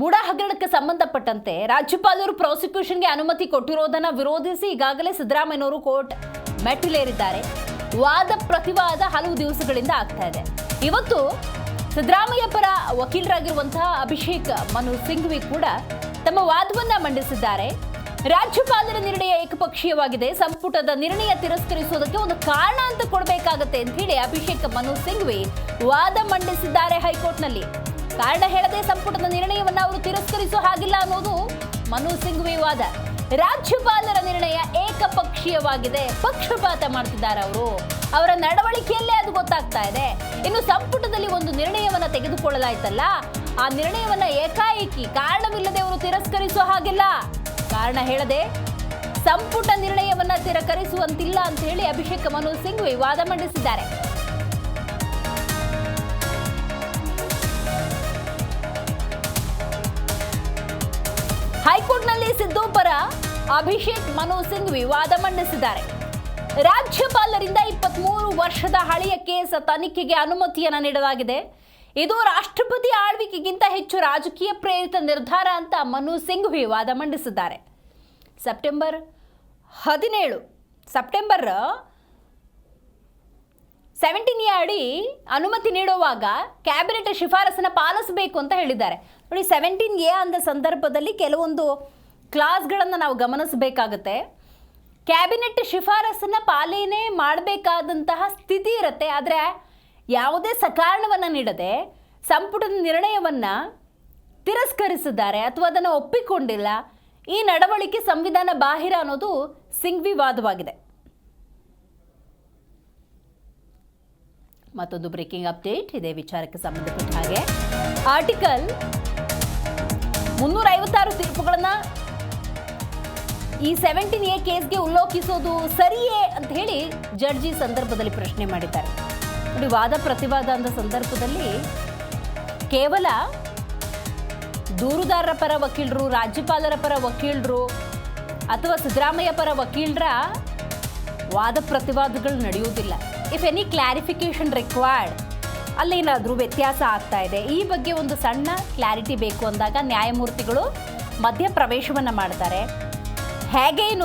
ಮೂಡ ಹಗರಣಕ್ಕೆ ಸಂಬಂಧಪಟ್ಟಂತೆ ರಾಜ್ಯಪಾಲರು ಪ್ರಾಸಿಕ್ಯೂಷನ್ಗೆ ಅನುಮತಿ ಕೊಟ್ಟಿರೋದನ್ನ ವಿರೋಧಿಸಿ ಈಗಾಗಲೇ ಸಿದ್ದರಾಮಯ್ಯನವರು ಕೋರ್ಟ್ ಮೆಟ್ಟಿಲೇರಿದ್ದಾರೆ. ವಾದ ಪ್ರತಿವಾದ ಹಲವು ದಿವಸಗಳಿಂದ ಆಗ್ತಾ ಇದೆ. ಇವತ್ತು ಸಿದ್ದರಾಮಯ್ಯ ಪರ ವಕೀಲರಾಗಿರುವಂತಹ ಅಭಿಷೇಕ್ ಮನು ಸಿಂಘ್ವಿ ಕೂಡ ತಮ್ಮ ವಾದವನ್ನ ಮಂಡಿಸಿದ್ದಾರೆ. ರಾಜ್ಯಪಾಲರ ನಿರ್ಣಯ ಏಕಪಕ್ಷೀಯವಾಗಿದೆ. ಸಂಪುಟದ ನಿರ್ಣಯ ತಿರಸ್ಕರಿಸುವುದಕ್ಕೆ ಒಂದು ಕಾರಣ ಅಂತ ಕೊಡಬೇಕಾಗತ್ತೆ ಅಂತ ಹೇಳಿ ಅಭಿಷೇಕ್ ಮನು ಸಿಂಘ್ವಿ ವಾದ ಮಂಡಿಸಿದ್ದಾರೆ ಹೈಕೋರ್ಟ್ನಲ್ಲಿ. ಕಾರಣ ಹೇಳದೆ ಸಂಪುಟದ ನಿರ್ಣಯವನ್ನ ಅವರು ತಿರಸ್ಕರಿಸೋ ಹಾಗಿಲ್ಲ ಅನ್ನೋದು ಮನು ಸಿಂಘ್ವಿ ವಾದ. ರಾಜ್ಯಪಾಲರ ನಿರ್ಣಯ ಏಕಪಕ್ಷೀಯವಾಗಿದೆ. ಪಕ್ಷಪಾತ ಮಾಡ್ತಿದ್ದಾರೆ ಅವರು. ಅವರ ನಡವಳಿಕೆಯಲ್ಲೇ ಅದು ಗೊತ್ತಾಗ್ತಾ ಇದೆ. ಇನ್ನು ಸಂಪುಟದಲ್ಲಿ ಒಂದು ನಿರ್ಣಯವನ್ನ ತೆಗೆದುಕೊಳ್ಳಲಾಯ್ತಲ್ಲ. ಆ ನಿರ್ಣಯವನ್ನ ಏಕಾಏಕಿ ಕಾರಣವಿಲ್ಲದೆ ಅವರು ತಿರಸ್ಕರಿಸೋ ಹಾಗಿಲ್ಲ. ಕಾರಣ ಹೇಳದೆ ಸಂಪುಟ ನಿರ್ಣಯವನ್ನ ತಿರಸ್ಕರಿಸುವಂತಿಲ್ಲ ಅಂತ ಹೇಳಿ ಅಭಿಷೇಕ್ ಮನು ಸಿಂಘ್ವಿ ವಾದ ಮಂಡಿಸಿದ್ದಾರೆ. ಸಿದ್ದು ಪರ ಅಭಿಷೇಕ್ ಮನು ಸಿಂಗ್ ವಿವಾದ ಮಂಡಿಸಿದ್ದಾರೆ. ರಾಜ್ಯಪಾಲರಿಂದ ಇಪ್ಪತ್ಮೂರು ವರ್ಷದ ಹಳೆಯ ಕೇಸ್ ತನಿಖೆಗೆ ಅನುಮತಿಯನ್ನು ನೀಡಲಾಗಿದೆ. ಇದು ರಾಷ್ಟ್ರಪತಿ ಆಳ್ವಿಕೆಗಿಂತ ಹೆಚ್ಚು ರಾಜಕೀಯ ಪ್ರೇರಿತ ನಿರ್ಧಾರ ಅಂತ ಮನು ಸಿಂಗ್ ವಿವಾದ ಮಂಡಿಸಿದ್ದಾರೆ. ಸೆಪ್ಟೆಂಬರ್ ಹದಿನೇಳು, ಸೆಪ್ಟೆಂಬರ್ ಸೆವೆಂಟೀನ್ ಅಡಿ ಅನುಮತಿ ನೀಡುವಾಗ ಕ್ಯಾಬಿನೆಟ್ ಶಿಫಾರಸನ್ನು ಪಾಲಿಸಬೇಕು ಅಂತ ಹೇಳಿದ್ದಾರೆ. ನೋಡಿ, ಸೆವೆಂಟೀನ್ ಎ ಅಂದ ಸಂದರ್ಭದಲ್ಲಿ ಕೆಲವೊಂದು ಕ್ಲಾಸ್ಗಳನ್ನು ನಾವು ಗಮನಿಸಬೇಕಾಗುತ್ತೆ. ಕ್ಯಾಬಿನೆಟ್ ಶಿಫಾರಸನ್ನು ಪಾಲನೆ ಮಾಡಬೇಕಾದಂತಹ ಸ್ಥಿತಿ ಇರುತ್ತೆ. ಆದರೆ ಯಾವುದೇ ಸಕಾರಣವನ್ನು ನೀಡದೆ ಸಂಪುಟದ ನಿರ್ಣಯವನ್ನು ತಿರಸ್ಕರಿಸಿದ್ದಾರೆ ಅಥವಾ ಅದನ್ನು ಒಪ್ಪಿಕೊಂಡಿಲ್ಲ, ಈ ನಡವಳಿಕೆ ಸಂವಿಧಾನ ಬಾಹಿರ ಅನ್ನೋದು ಸಿಂಘ್ವಿ ವಾದವಾಗಿದೆ ಮತ್ತೊಂದು ಬ್ರೇಕಿಂಗ್ ಅಪ್ಡೇಟ್, ಇದೆ ವಿಚಾರಕ್ಕೆ ಸಂಬಂಧಪಟ್ಟ ಹಾಗೆ. ಆರ್ಟಿಕಲ್ ಮುನ್ನೂರ ಐವತ್ತಾರು ತೀರ್ಪುಗಳನ್ನ ಈ ಸೆವೆಂಟೀನ್ ಎ ಕೇಸ್ಗೆ ಉಲ್ಲೋಕಿಸೋದು ಸರಿಯೇ ಅಂತ ಹೇಳಿ ಜಡ್ಜಿ ಸಂದರ್ಭದಲ್ಲಿ ಪ್ರಶ್ನೆ ಮಾಡಿದ್ದಾರೆ. ನೋಡಿ, ವಾದ ಪ್ರತಿವಾದ ಅಂದ ಸಂದರ್ಭದಲ್ಲಿ ಕೇವಲ ದೂರುದಾರರ ಪರ ವಕೀಲರು, ರಾಜ್ಯಪಾಲರ ಪರ ವಕೀಲರು ಅಥವಾ ಸಿದ್ದರಾಮಯ್ಯ ಪರ ವಕೀಲರ ವಾದ ಪ್ರತಿವಾದಗಳು ನಡೆಯುವುದಿಲ್ಲ. ಇಫ್ ಎನಿ ಕ್ಲಾರಿಫಿಕೇಶನ್ ರಿಕ್ವೈರ್ಡ್ ಅಲ್ಲೇನಾದರೂ ವ್ಯತ್ಯಾಸ ಆಗ್ತಾ ಇದೆ. ಈ ಬಗ್ಗೆ ಒಂದು ಸಣ್ಣ ಕ್ಲಾರಿಟಿ ಬೇಕು ಅಂದಾಗ ನ್ಯಾಯಮೂರ್ತಿಗಳು ಮಧ್ಯ ಪ್ರವೇಶವನ್ನು ಮಾಡ್ತಾರೆ. ಹೇಗೇನು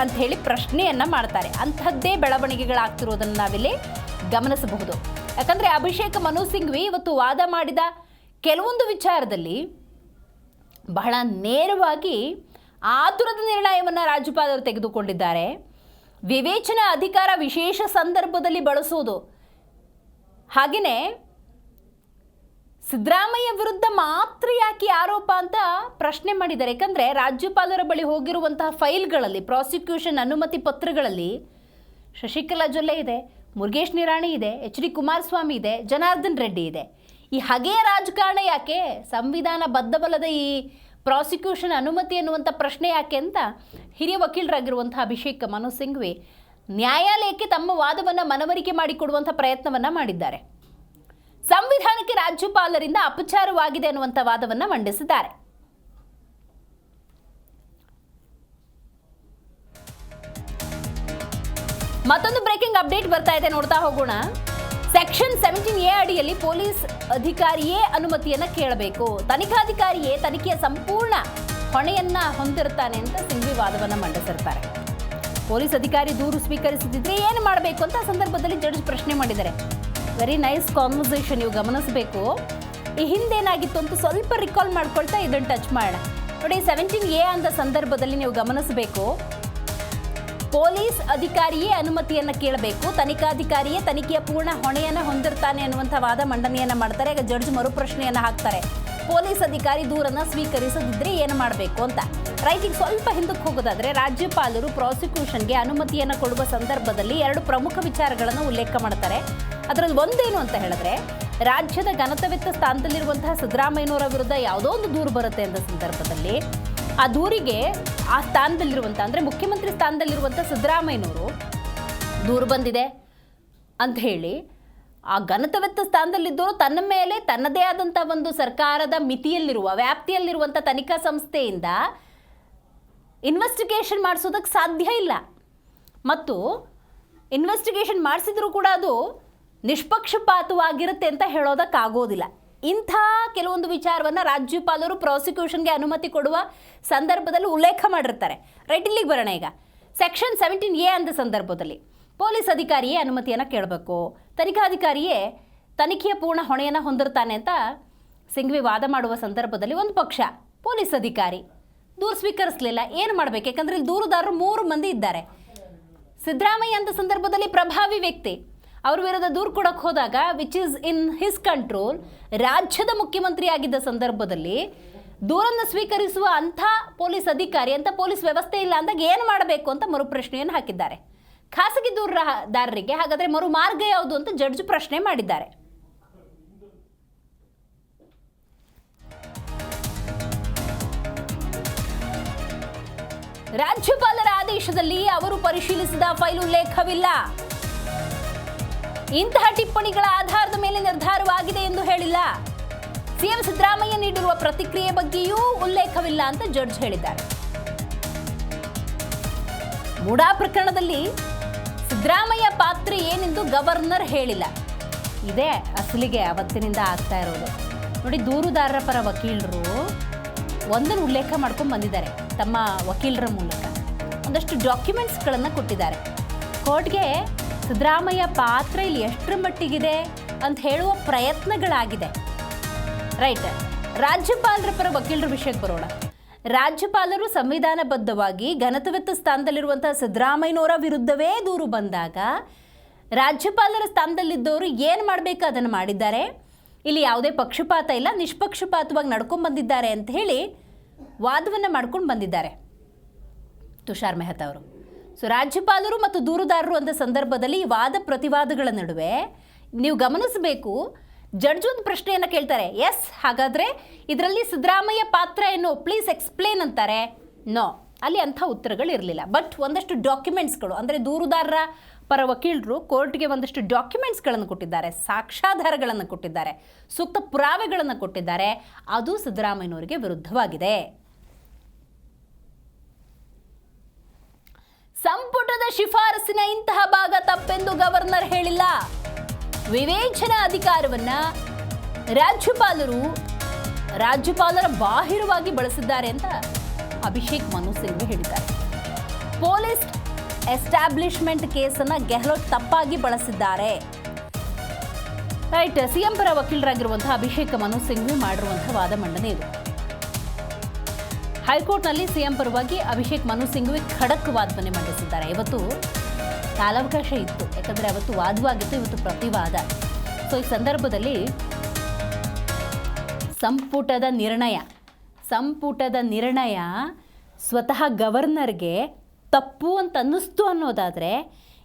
ಅಂತ ಹೇಳಿ ಪ್ರಶ್ನೆಯನ್ನು ಮಾಡ್ತಾರೆ. ಅಂಥದ್ದೇ ಬೆಳವಣಿಗೆಗಳಾಗ್ತಿರೋದನ್ನು ನಾವಿಲ್ಲಿ ಗಮನಿಸಬಹುದು. ಯಾಕಂದರೆ ಅಭಿಷೇಕ್ ಮನು ಸಿಂಘ್ವಿ ಇವತ್ತು ವಾದ ಮಾಡಿದ ಕೆಲವೊಂದು ವಿಚಾರದಲ್ಲಿ ಬಹಳ ನೇರವಾಗಿ ಆತುರದ ನಿರ್ಣಯವನ್ನು ರಾಜ್ಯಪಾಲರು ತೆಗೆದುಕೊಂಡಿದ್ದಾರೆ. ವಿವೇಚನಾ ಅಧಿಕಾರ ವಿಶೇಷ ಸಂದರ್ಭದಲ್ಲಿ ಬಳಸೋದು. ಹಾಗೆಯೇ ಸಿದ್ದರಾಮಯ್ಯ ವಿರುದ್ಧ ಮಾತ್ರ ಯಾಕೆ ಆರೋಪ ಅಂತ ಪ್ರಶ್ನೆ ಮಾಡಿದ್ದಾರೆ. ಯಾಕಂದರೆ ರಾಜ್ಯಪಾಲರ ಬಳಿ ಹೋಗಿರುವಂತಹ ಫೈಲ್ಗಳಲ್ಲಿ, ಪ್ರಾಸಿಕ್ಯೂಷನ್ ಅನುಮತಿ ಪತ್ರಗಳಲ್ಲಿ ಶಶಿಕಲಾ ಜೊಲ್ಲೆ ಇದೆ, ಮುರುಗೇಶ್ ನಿರಾಣಿ ಇದೆ, ಎಚ್ ಡಿ ಕುಮಾರಸ್ವಾಮಿ ಇದೆ, ಜನಾರ್ದನ್ ರೆಡ್ಡಿ ಇದೆ. ಈ ಹಗೆಯ ರಾಜಕಾರಣ ಯಾಕೆ? ಸಂವಿಧಾನ ಬದ್ಧಬಲದ ಈ ಪ್ರಾಸಿಕ್ಯೂಷನ್ ಅನುಮತಿ ಅನ್ನುವಂಥ ಪ್ರಶ್ನೆ ಯಾಕೆ ಅಂತ ಹಿರಿಯ ವಕೀಲರಾಗಿರುವಂಥ ಅಭಿಷೇಕ್ ಮನು ಸಿಂಘ್ವಿ ನ್ಯಾಯಾಲಯಕ್ಕೆ ತಮ್ಮ ವಾದವನ್ನು ಮನವರಿಕೆ ಮಾಡಿಕೊಡುವಂಥ ಪ್ರಯತ್ನವನ್ನು ಮಾಡಿದ್ದಾರೆ. ಸಂವಿಧಾನಕ್ಕೆ ರಾಜ್ಯಪಾಲರಿಂದ ಅಪಚಾರವಾಗಿದೆ ಅನ್ನುವಂಥ ವಾದವನ್ನು ಮಂಡಿಸಿದ್ದಾರೆ. ಮತ್ತೊಂದು ಬ್ರೇಕಿಂಗ್ ಅಪ್ಡೇಟ್ ಬರ್ತಾ ಇದೆ, ನೋಡ್ತಾ ಹೋಗೋಣ. ಸೆಕ್ಷನ್ ಸೆವೆಂಟೀನ್ ಎ ಅಡಿಯಲ್ಲಿ ಪೊಲೀಸ್ ಅಧಿಕಾರಿಯೇ ಅನುಮತಿಯನ್ನ ಕೇಳಬೇಕು. ತನಿಖಾಧಿಕಾರಿಯೇ ತನಿಖೆಯ ಸಂಪೂರ್ಣ ಹೊಣೆಯನ್ನ ಹೊಂದಿರುತ್ತಾನೆ ಅಂತ ಸಿಂಘ್ವಿ ವಾದವನ್ನು ಮಂಡಿಸಿರ್ತಾರೆ. ಪೊಲೀಸ್ ಅಧಿಕಾರಿ ದೂರು ಸ್ವೀಕರಿಸದಿದ್ರೆ ಏನು ಮಾಡಬೇಕು ಅಂತ ಸಂದರ್ಭದಲ್ಲಿ ಜಡ್ಜ್ ಪ್ರಶ್ನೆ ಮಾಡಿದ್ದಾರೆ. ವೆರಿ ನೈಸ್ ಕಾನ್ವರ್ಸೇಷನ್ ನೀವು ಗಮನಿಸಬೇಕು. ಈ ಹಿಂದೇನಾಗಿತ್ತು ಅಂತ ಸ್ವಲ್ಪ ರಿಕಾಲ್ ಮಾಡ್ಕೊಳ್ತಾ ಇದನ್ನು ಟಚ್ ಮಾಡೋಣ. ನೋಡಿ ಸೆವೆಂಟೀನ್ ಎ ಅಂತ ಸಂದರ್ಭದಲ್ಲಿ ನೀವು ಗಮನಿಸಬೇಕು. ಪೊಲೀಸ್ ಅಧಿಕಾರಿಯೇ ಅನುಮತಿಯನ್ನ ಕೇಳಬೇಕು. ತನಿಖಾಧಿಕಾರಿಯೇ ತನಿಖೆಯ ಪೂರ್ಣ ಹೊಣೆಯನ್ನ ಹೊಂದಿರ್ತಾನೆ ಅನ್ನುವಂಥ ವಾದ ಮಂಡನೆಯನ್ನು ಮಾಡ್ತಾರೆ. ಈಗ ಜಡ್ಜ್ ಮರುಪ್ರಶ್ನೆಯನ್ನ ಹಾಕ್ತಾರೆ. ಪೊಲೀಸ್ ಅಧಿಕಾರಿ ದೂರನ್ನು ಸ್ವೀಕರಿಸದಿದ್ರೆ ಏನು ಮಾಡಬೇಕು ಅಂತ. ರೈಟ್ ಈಗ ಸ್ವಲ್ಪ ಹಿಂದಕ್ಕೆ ಹೋಗೋದಾದ್ರೆ ರಾಜ್ಯಪಾಲರು ಪ್ರಾಸಿಕ್ಯೂಷನ್ಗೆ ಅನುಮತಿಯನ್ನು ಕೊಡುವ ಸಂದರ್ಭದಲ್ಲಿ ಎರಡು ಪ್ರಮುಖ ವಿಚಾರಗಳನ್ನು ಉಲ್ಲೇಖ ಮಾಡ್ತಾರೆ. ಅದರಲ್ಲಿ ಒಂದೇನು ಅಂತ ಹೇಳಿದ್ರೆ, ರಾಜ್ಯದ ಘನತವೆತ್ತ ಸ್ಥಾನದಲ್ಲಿರುವಂತಹ ಸಿದ್ದರಾಮಯ್ಯನವರ ವಿರುದ್ಧ ಯಾವುದೋ ಒಂದು ದೂರು ಬರುತ್ತೆ ಅಂತ ಸಂದರ್ಭದಲ್ಲಿ, ಆ ದೂರಿಗೆ ಆ ಸ್ಥಾನದಲ್ಲಿರುವಂಥ ಅಂದರೆ ಮುಖ್ಯಮಂತ್ರಿ ಸ್ಥಾನದಲ್ಲಿರುವಂಥ ಸಿದ್ದರಾಮಯ್ಯನವರು ದೂರು ಬಂದಿದೆ ಅಂತ ಹೇಳಿ, ಆ ಘನತವೆತ್ತ ಸ್ಥಾನದಲ್ಲಿದ್ದವರು ತನ್ನ ಮೇಲೆ ತನ್ನದೇ ಆದಂಥ ಒಂದು ಸರ್ಕಾರದ ಮಿತಿಯಲ್ಲಿರುವ ವ್ಯಾಪ್ತಿಯಲ್ಲಿರುವಂಥ ತನಿಖಾ ಸಂಸ್ಥೆಯಿಂದ ಇನ್ವೆಸ್ಟಿಗೇಷನ್ ಮಾಡಿಸೋದಕ್ಕೆ ಸಾಧ್ಯ ಇಲ್ಲ. ಮತ್ತು ಇನ್ವೆಸ್ಟಿಗೇಷನ್ ಮಾಡಿಸಿದ್ರೂ ಕೂಡ ಅದು ನಿಷ್ಪಕ್ಷಪಾತವಾಗಿರುತ್ತೆ ಅಂತ ಹೇಳೋದಕ್ಕಾಗೋದಿಲ್ಲ. ಇಂಥ ಕೆಲವೊಂದು ವಿಚಾರವನ್ನು ರಾಜ್ಯಪಾಲರು ಪ್ರಾಸಿಕ್ಯೂಷನ್ಗೆ ಅನುಮತಿ ಕೊಡುವ ಸಂದರ್ಭದಲ್ಲಿ ಉಲ್ಲೇಖ ಮಾಡಿರ್ತಾರೆ. ರೈಟ್, ಇಲ್ಲಿಗೆ ಬರೋಣ ಈಗ. ಸೆಕ್ಷನ್ ಸೆವೆಂಟೀನ್ ಎ ಅಂದ ಸಂದರ್ಭದಲ್ಲಿ ಪೊಲೀಸ್ ಅಧಿಕಾರಿಯೇ ಅನುಮತಿಯನ್ನು ಕೇಳಬೇಕು. ತನಿಖಾಧಿಕಾರಿಯೇ ತನಿಖೆಯ ಪೂರ್ಣ ಹೊಣೆಯನ್ನು ಹೊಂದಿರ್ತಾನೆ ಅಂತ ಸಿಂಘ್ವಿ ವಾದ ಮಾಡುವ ಸಂದರ್ಭದಲ್ಲಿ ಒಂದು ಪಕ್ಷ, ಪೊಲೀಸ್ ಅಧಿಕಾರಿ. ದೂರು ಸ್ವೀಕರಿಸಲಿಲ್ಲ. ಏನು ಮಾಡಬೇಕು? ಯಾಕಂದರೆ ಇಲ್ಲಿ ದೂರುದಾರರು ಮೂರು ಮಂದಿ ಇದ್ದಾರೆ. ಸಿದ್ದರಾಮಯ್ಯ ಅಂತ ಸಂದರ್ಭದಲ್ಲಿ ಪ್ರಭಾವಿ ವ್ಯಕ್ತಿ. ಅವ್ರ ವಿರುದ್ಧ ದೂರು ಕೊಡಕ್ಕೆ ಹೋದಾಗ which is in his control ರಾಜ್ಯದ ಮುಖ್ಯಮಂತ್ರಿ ಆಗಿದ್ದ ಸಂದರ್ಭದಲ್ಲಿ ದೂರನ್ನು ಸ್ವೀಕರಿಸುವ ಅಂಥ ಪೊಲೀಸ್ ಅಧಿಕಾರಿ ಅಂತ ಪೊಲೀಸ್ ವ್ಯವಸ್ಥೆ ಇಲ್ಲ ಅಂದಾಗ ಏನು ಮಾಡಬೇಕು ಅಂತ ಮರುಪ್ರಶ್ನೆಯನ್ನು ಹಾಕಿದ್ದಾರೆ. ಖಾಸಗಿ ದೂರದಾರರಿಗೆ, ಹಾಗಾದರೆ ಮರು ಮಾರ್ಗ ಯಾವುದು ಅಂತ ಜಡ್ಜ್ ಪ್ರಶ್ನೆ ಮಾಡಿದ್ದಾರೆ. ರಾಜ್ಯಪಾಲರ ಆದೇಶದಲ್ಲಿ ಅವರು ಪರಿಶೀಲಿಸಿದ ಫೈಲ್ ಉಲ್ಲೇಖವಿಲ್ಲ ಇಂತಹ ಟಿಪ್ಪಣಿಗಳ ಆಧಾರದ ಮೇಲೆ ನಿರ್ಧಾರವಾಗಿದೆ ಎಂದು ಹೇಳಿಲ್ಲ. ಸಿಎಂ ಸಿದ್ದರಾಮಯ್ಯ ನೀಡಿರುವ ಪ್ರತಿಕ್ರಿಯೆ ಬಗ್ಗೆಯೂ ಉಲ್ಲೇಖವಿಲ್ಲ ಅಂತ ಜಡ್ಜ್ ಹೇಳಿದ್ದಾರೆ. ಮುಡಾ ಪ್ರಕರಣದಲ್ಲಿ ಸಿದ್ದರಾಮಯ್ಯ ಪಾತ್ರ ಏನೆಂದು ಗವರ್ನರ್ ಹೇಳಿಲ್ಲ. ಇದೇ ಅಸಲಿಗೆ ಅವತ್ತಿನಿಂದ ಆಗ್ತಾ ಇರೋದು. ನೋಡಿ ದೂರುದಾರರ ಪರ ವಕೀಲರು ಒಂದನ್ನು ಉಲ್ಲೇಖ ಮಾಡ್ಕೊಂಡು ಬಂದಿದ್ದಾರೆ ತಮ್ಮ ವಕೀಲರ ಮೂಲಕ. ಒಂದಷ್ಟು ಡಾಕ್ಯುಮೆಂಟ್ಸ್ಗಳನ್ನು ಕೊಟ್ಟಿದ್ದಾರೆ. ಕೋರ್ಟ್ಗೆ ಸಿದ್ದರಾಮಯ್ಯ ಪಾತ್ರ ಇಲ್ಲಿ ಎಷ್ಟರ ಮಟ್ಟಿಗಿದೆ ಅಂತ ಹೇಳುವ ಪ್ರಯತ್ನಗಳಾಗಿದೆ. ರೈಟ್, ರಾಜ್ಯಪಾಲರ ಪರ ವಕೀಲರ ವಿಷಯಕ್ಕೆ ಬರೋಣ. ರಾಜ್ಯಪಾಲರು ಸಂವಿಧಾನಬದ್ಧವಾಗಿ ಘನತವೆತ್ತ ಸ್ಥಾನದಲ್ಲಿರುವಂತಹ ಸಿದ್ದರಾಮಯ್ಯನವರ ವಿರುದ್ಧವೇ ದೂರು ಬಂದಾಗ, ರಾಜ್ಯಪಾಲರ ಸ್ಥಾನದಲ್ಲಿದ್ದವರು ಏನು ಮಾಡಬೇಕು ಅದನ್ನು ಮಾಡಿದ್ದಾರೆ? ಇಲ್ಲಿ ಯಾವುದೇ ಪಕ್ಷಪಾತ ಇಲ್ಲ, ನಿಷ್ಪಕ್ಷಪಾತವಾಗಿ ನಡ್ಕೊಂಡು ಬಂದಿದ್ದಾರೆ ಅಂತ ಹೇಳಿ ವಾದವನ್ನು ಮಾಡ್ಕೊಂಡು ಬಂದಿದ್ದಾರೆ ತುಷಾರ್ ಮೆಹ್ತಾ ಅವರು. ಸೊ ರಾಜ್ಯಪಾಲರು ಮತ್ತು ದೂರುದಾರರು ಅಂತ ಸಂದರ್ಭದಲ್ಲಿ ಈ ವಾದ ಪ್ರತಿವಾದಗಳ ನಡುವೆ ನೀವು ಗಮನಿಸಬೇಕು, ಜಡ್ಜ್ ಒಂದು ಪ್ರಶ್ನೆಯನ್ನು ಕೇಳ್ತಾರೆ ಎಸ್ ಹಾಗಾದರೆ ಇದರಲ್ಲಿ ಸಿದ್ದರಾಮಯ್ಯ ಪಾತ್ರ ಏನು? ಪ್ಲೀಸ್ ಎಕ್ಸ್ಪ್ಲೇನ್ ಅಂತಾರೆ. ನೋ ಅಲ್ಲಿ ಅಂಥ ಉತ್ತರಗಳು ಇರಲಿಲ್ಲ ಬಟ್ ಒಂದಷ್ಟು ಡಾಕ್ಯುಮೆಂಟ್ಸ್ಗಳು ಅಂದರೆ ದೂರುದಾರರ ಪರ ವಕೀಲರು ಕೋರ್ಟ್ಗೆ ಒಂದಷ್ಟು ಡಾಕ್ಯುಮೆಂಟ್ಸ್ಗಳನ್ನು ಕೊಟ್ಟಿದ್ದಾರೆ, ಸಾಕ್ಷ್ಯಾಧಾರಗಳನ್ನು ಕೊಟ್ಟಿದ್ದಾರೆ, ಸೂಕ್ತ ಪುರಾವೆಗಳನ್ನು ಕೊಟ್ಟಿದ್ದಾರೆ. ಅದು ಸಿದ್ದರಾಮಯ್ಯನವರಿಗೆ ವಿರುದ್ಧವಾಗಿದೆ. ಸಂಪುಟದ ಶಿಫಾರಸಿನ ಇಂತಹ ಭಾಗ ತಪ್ಪೆಂದು ಗವರ್ನರ್ ಹೇಳಿಲ್ಲ. ವಿವೇಚನಾ ಅಧಿಕಾರವನ್ನ ರಾಜ್ಯಪಾಲರು, ರಾಜ್ಯಪಾಲರ ಬಾಹಿರವಾಗಿ ಬಳಸಿದ್ದಾರೆ ಅಂತ ಅಭಿಷೇಕ್ ಮನು ಸಿಂಘ್ವಿ ಹೇಳಿದ್ದಾರೆ. ಪೊಲೀಸ್ ಎಸ್ಟಾಬ್ಲಿಷ್ಮೆಂಟ್ ಕೇಸನ್ನ ಗೆಹ್ಲೋಟ್ ತಪ್ಪಾಗಿ ಬಳಸಿದ್ದಾರೆ. ರೈಟ್, ಸಿಎಂ ಪರ ವಕೀಲರಾಗಿರುವಂತಹ ಅಭಿಷೇಕ್ ಮನು ಸಿಂಘ್ವಿ ಮಾಡಿರುವಂತಹ ವಾದ ಮಂಡನೆ ಇದು. ಹೈಕೋರ್ಟ್ನಲ್ಲಿ ಸಿಎಂ ಪರವಾಗಿ ಅಭಿಷೇಕ್ ಮನು ಸಿಂಘ್ವಿ ಖಡಕ್ ವಾದವನ್ನೇ ಮಂಡಿಸಿದ್ದಾರೆ. ಇವತ್ತು ಕಾಲಾವಕಾಶ ಇತ್ತು. ಯಾಕಂದರೆ ಅವತ್ತು ವಾದವಾಗಿತ್ತು, ಇವತ್ತು ಪ್ರತಿವಾದ. ಸೊ ಈ ಸಂದರ್ಭದಲ್ಲಿ ಸಂಪುಟದ ನಿರ್ಣಯ ಸಂಪುಟದ ನಿರ್ಣಯ ಸ್ವತಃ ಗವರ್ನರ್ಗೆ ತಪ್ಪು ಅಂತ ಅನ್ನಿಸ್ತು ಅನ್ನೋದಾದರೆ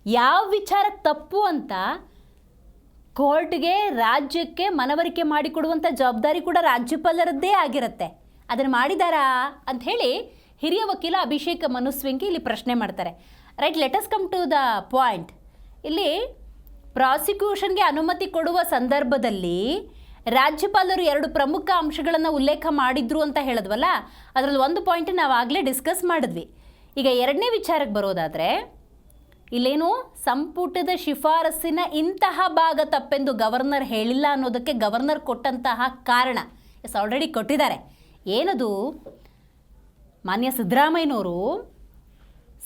ಯಾವ ವಿಚಾರಕ್ಕೆ ತಪ್ಪು ಅಂತ ಕೋರ್ಟ್ಗೆ, ರಾಜ್ಯಕ್ಕೆ ಮನವರಿಕೆ ಮಾಡಿಕೊಡುವಂಥ ಜವಾಬ್ದಾರಿ ಕೂಡ ರಾಜ್ಯಪಾಲರದ್ದೇ ಆಗಿರುತ್ತೆ. ಅದನ್ನು ಮಾಡಿದಾರಾ ಅಂತ ಹೇಳಿ ಹಿರಿಯ ವಕೀಲ ಅಭಿಷೇಕ್ ಮನುಸ್ವಿಂಗಿ ಇಲ್ಲಿ ಪ್ರಶ್ನೆ ಮಾಡ್ತಾರೆ. Right let's come to the point ಇಲ್ಲಿ ಪ್ರಾಸಿಕ್ಯೂಷನ್ಗೆ ಅನುಮತಿ ಕೊಡುವ ಸಂದರ್ಭದಲ್ಲಿ ರಾಜ್ಯಪಾಲರು ಎರಡು ಪ್ರಮುಖ ಅಂಶಗಳನ್ನು ಉಲ್ಲೇಖ ಮಾಡಿದ್ರು ಅಂತ ಹೇಳಿದ್ವಲ್ಲ? ಅದರಲ್ಲಿ ಒಂದು ಪಾಯಿಂಟ್ ನಾವು ಆಗಲೇ ಡಿಸ್ಕಸ್ ಮಾಡಿದ್ವಿ. ಈಗ ಎರಡನೇ ವಿಚಾರಕ್ಕೆ ಬರೋದಾದರೆ, ಇಲ್ಲೇನು ಸಂಪುಟದ ಶಿಫಾರಸ್ಸಿನ ಇಂತಹ ಭಾಗ ತಪ್ಪೆಂದು ಗವರ್ನರ್ ಹೇಳಿಲ್ಲ ಅನ್ನೋದಕ್ಕೆ ಗವರ್ನರ್ ಕೊಟ್ಟಂತಹ ಕಾರಣ. ಎಸ್ ಆಲ್ರೆಡಿ ಕೊಟ್ಟಿದ್ದಾರೆ. ಏನದು? ಮಾನ್ಯ ಸಿದ್ದರಾಮಯ್ಯನವರು,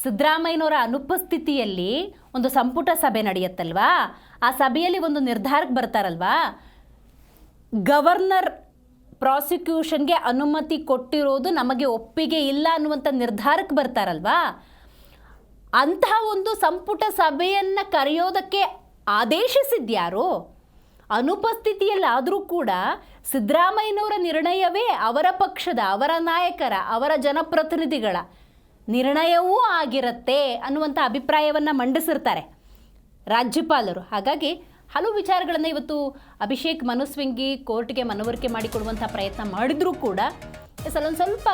ಸಿದ್ದರಾಮಯ್ಯನವರ ಅನುಪಸ್ಥಿತಿಯಲ್ಲಿ ಒಂದು ಸಂಪುಟ ಸಭೆ ನಡೆಯುತ್ತಲ್ವಾ? ಆ ಸಭೆಯಲ್ಲಿ ಒಂದು ನಿರ್ಧಾರಕ್ಕೆ ಬರ್ತಾರಲ್ವಾ? ಗವರ್ನರ್ ಪ್ರಾಸಿಕ್ಯೂಷನ್ಗೆ ಅನುಮತಿ ಕೊಟ್ಟಿರೋದು ನಮಗೆ ಒಪ್ಪಿಗೆ ಇಲ್ಲ ಅನ್ನುವಂಥ ನಿರ್ಧಾರಕ್ಕೆ ಬರ್ತಾರಲ್ವಾ? ಅಂತಹ ಒಂದು ಸಂಪುಟ ಸಭೆಯನ್ನು ಕರೆಯೋದಕ್ಕೆ ಆದೇಶಿಸಿದ್ಯಾರು? ಅನುಪಸ್ಥಿತಿಯಲ್ಲಾದರೂ ಕೂಡ ಸಿದ್ದರಾಮಯ್ಯನವರ ನಿರ್ಣಯವೇ ಅವರ ಪಕ್ಷದ, ಅವರ ನಾಯಕರ, ಅವರ ಜನಪ್ರತಿನಿಧಿಗಳ ನಿರ್ಣಯವೂ ಆಗಿರುತ್ತೆ ಅನ್ನುವಂಥ ಅಭಿಪ್ರಾಯವನ್ನು ಮಂಡಿಸಿರ್ತಾರೆ ರಾಜ್ಯಪಾಲರು. ಹಾಗಾಗಿ ಹಲವು ವಿಚಾರಗಳನ್ನು ಇವತ್ತು ಅಭಿಷೇಕ್ ಮನುಸ್ವಿಂಗಿ ಕೋರ್ಟ್ಗೆ ಮನವರಿಕೆ ಮಾಡಿಕೊಡುವಂಥ ಪ್ರಯತ್ನ ಮಾಡಿದರೂ ಕೂಡ ಸಲೊಂದು ಸ್ವಲ್ಪ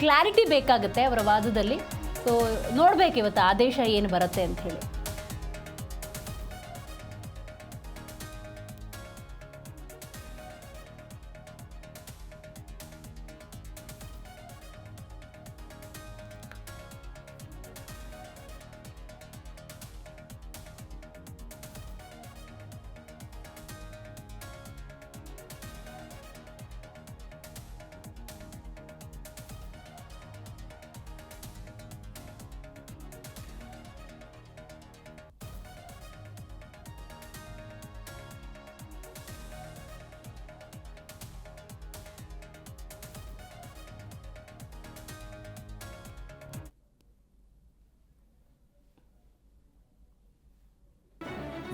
ಕ್ಲಾರಿಟಿ ಬೇಕಾಗುತ್ತೆ ಅವರ ವಾದದಲ್ಲಿ. ಸೊ ನೋಡಬೇಕು ಇವತ್ತು ಆದೇಶ ಏನು ಬರುತ್ತೆ ಅಂತ ಹೇಳಿ.